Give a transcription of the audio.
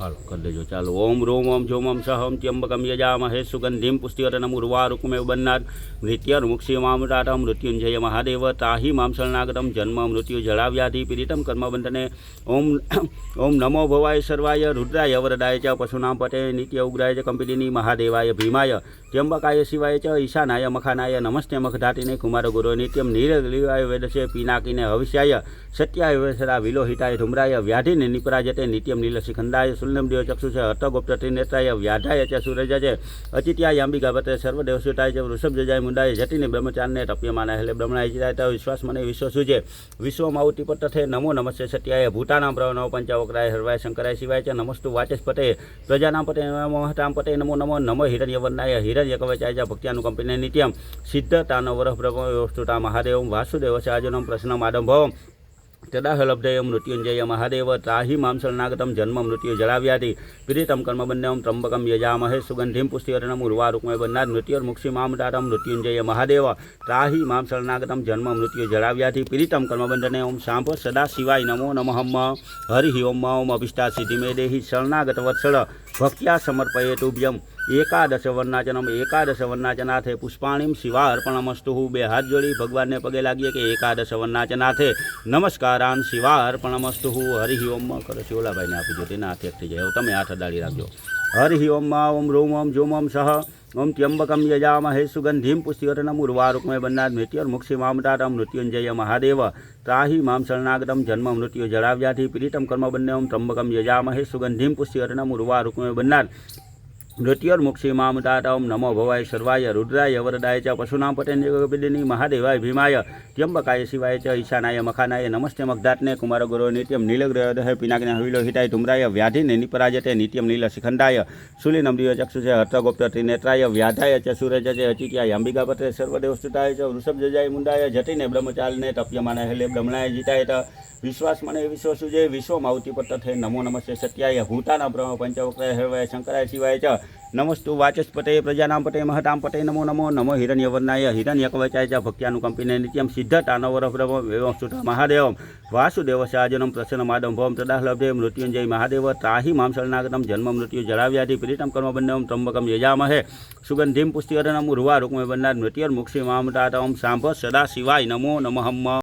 હાલો ચાલો, ઓમ રોમ, ઓમ જોમ, ઓમ સહમ ત્યંબકમ યજામહે સુગંધિમ પુષ્ટિવરનમ ઉર્વારુકમેવ બન્નાદ મૃત્યુર્મુક્ષીમામૃતાટમ મૃત્યુંજય, મહાદેવ, તાહી, મામ જન્મ, મૃત્યુ, જળાવ્યાધિ, પીડિતમ કર્મબંધને ઓમ ઓમ નમો ભવાય, સર્વાય, રુદ્રાય વરદાય ચ, પશુનામ પટે નિત્ય ઉગ્રાય, ચ કંપિલિની મહાદેવાય, ભીમાય, ત્યંબકાય, શિવાય, ચ, ઈશાનાય, મખાનાય, નમસ્તે મખધાટીને કુમાર ગુરો નિત્યમ, નીરલિવાય, વેદસે, પિનાકીને, હવિષ્યાય, સત્યાય વેસરા વિલોહિતાય, ધુમરાય, વ્યાધિને, નિપરાજતે, નિત્યમ નીલશિખંડાય સુલ્લમ દેવ ચક્ષુષ હતગુપ્ત ત્રિનેત્રાય વ્યાધાય ચ સૂરજ છે. અચિત્યાય યાંબી પતે સર્વદેવ સુતાય છે, વૃષભ જજાય મુંડાય જટીને બ્રહ્મચારને તપ્યમાના એટલે બ્રહ્મણાય ચિરાય વિશ્વાસ મને વિશ્વ સુજે વિશ્વમાં ઉતિપટ્ટ થે નમો નમસ્તે સત્યાય ભૂતાનામ પ્રણવ પંચાવકરાય હરવાય શંકરાય શિવાય છે, નમસ્તુ વાચસ્પતે પ્રજાનામ પતે નમો મહતામ પતે, નમો નમો નમો હિરણ્યવર્ણાય, હિરણ્ય કવચાય ચ ભક્ત્યાનુકંપિને નિત્યમ. સિદ્ધતાનો વરહ બ્રહ્મ વસ્તુતા મહાદેવ વાસુદેવ સાજનમ પ્રશ્નમ આડંભવમ. તદાહલબ્ધય મૃત્યુંજય મહાદેવ ત્રાહી માંસલનાગતમ જન્મ મૃત્યુ જળાવ્યાધિ પીડિતમ કર્મબંધમ ત્રંબકમ યજામહે સુગંધિમ પુષ્ટિવર્ણમ ઉર્વારુકમય બંનાદ મૃત્યુર્મુક્ષી મામ તારમ મૃત્યુંજય મહાદેવ ત્રાહી માંસલનાગતમ જન્મ મૃત્યુ જળાવ્યાધિ પીડિતમ કર્મબંધને ઓમ સાંભ સદા શિવાય નમો નમઃ હરિ ઓમ ઓમ અભિષ્ટા સિદ્ધિ મે દેહી શરણાગત વત્સળ ભક્ત્યા સમર્પયે તુભ્યમ એકાદશ વર્ણાચનમ, એકાદશ વર્ણાચનાથે પુષ્પાણીમ શિવાર્પણમસ્તુ બે હાથ જોડી ભગવાનને પગે લાગીએ કે એકાદશ વર્ણાચનાથે. નમસ્કારાન શિવાર્પણમસ્તુ હરિ ઓમ કરો શિવલાભાઈને આપી દો તેના હાથે થઈ જાય. તમે હાથ અડાડી રાખજો. હરિ ઓમ ઓમ રૂમ ઓમ જુમ ઓમ સહ. ઓમ ત્યંબકમ યજામહે. સુગંધિમ પુષ્ટિવર્ણમ ઉર્વારુકમય બંનાદ મૃત્યુર્મુક્ષી મામતાટમ મૃત્યુંજય મહાદેવ. ત્રાહી મામ શરણાગતમ જન્મ મૃત્યુ જળાવ્યાથી પીડિતમ કર્મબંધમ ત્રંબકમ યજામહે. સુગંધિમ પુષ્ટિવર્ણમ ઉર્વારુકમય બંનાદ મૃત્યુર્મુક્ષી મામતાટમ નમો ભવાય સર્વાય રુદ્રાય વરદાય ચ પશુનામ પટે નિગપિડિની મહાદેવાય ભીમાય ત્યંબકાય શિવાય ચ ઈશાનાય મખાનાય નમસ્તે મગધાતને કુમાર ગુરો નિત્યમ નીલગ્રહ પિનાકને હવિલો હિતાય ધુમ્રાય વ્યાધિને નિપરાજતે નિત્યમ નીલ શિખંડાય શુલિનમ દિવ ચક્ષુષે હર્તગુપ્ત ત્રિનેત્રાય વ્યાધાય ચ સૂરજ છે અચિત્યાય અંબિકાપત્રે સર્વદેવસ્તુતાય સર્વદેવ ચ વૃષભ જજાય મુંડાય જટીને બ્રહ્મચાલને તપ્યમાને હેલે બ્રહ્મણાય જીતાય ત વિશ્વાસ મને વિશ્વ સુજે વિશ્વમાં ઉતિપટ્ટ થઈ નમો નમસ્તે સત્યાય ભૂતાના બ્રહ્મ પંચવક્રાય હરવાય શંકરાય શિવાય ચ નમસ્તુ વાચસ્પતે પ્રજાનામ પટે મહતામ પટે નમો નમો નમો હિરણ્યવર્ણાય, હિરણ્યકવચાય ચ ભક્ત્યાનુકંપિને નિત્યમ સિદ્ધતાનો વર બ્રહ્મ એવં સુત મહાદેવમ, વાસુદેવ સાજનમ પ્રસન્નમાદમ ભવમ, તદાહલબ્ધે, મૃત્યુંજય મહાદેવ, ત્રાહી મામ શરણાગતમ જન્મ મૃત્યુ જળાવ્યાધિ, પીડિતમ કર્મબંધમ ત્રંબકમ યજામહે, સુગંધિમ પુષ્ટિવરણમ ઉર્વા રૂકમે બંનાદ મૃત્યુર્મુક્ષી મામતાટમ સાંભ સદા શિવાય નમો નમઃ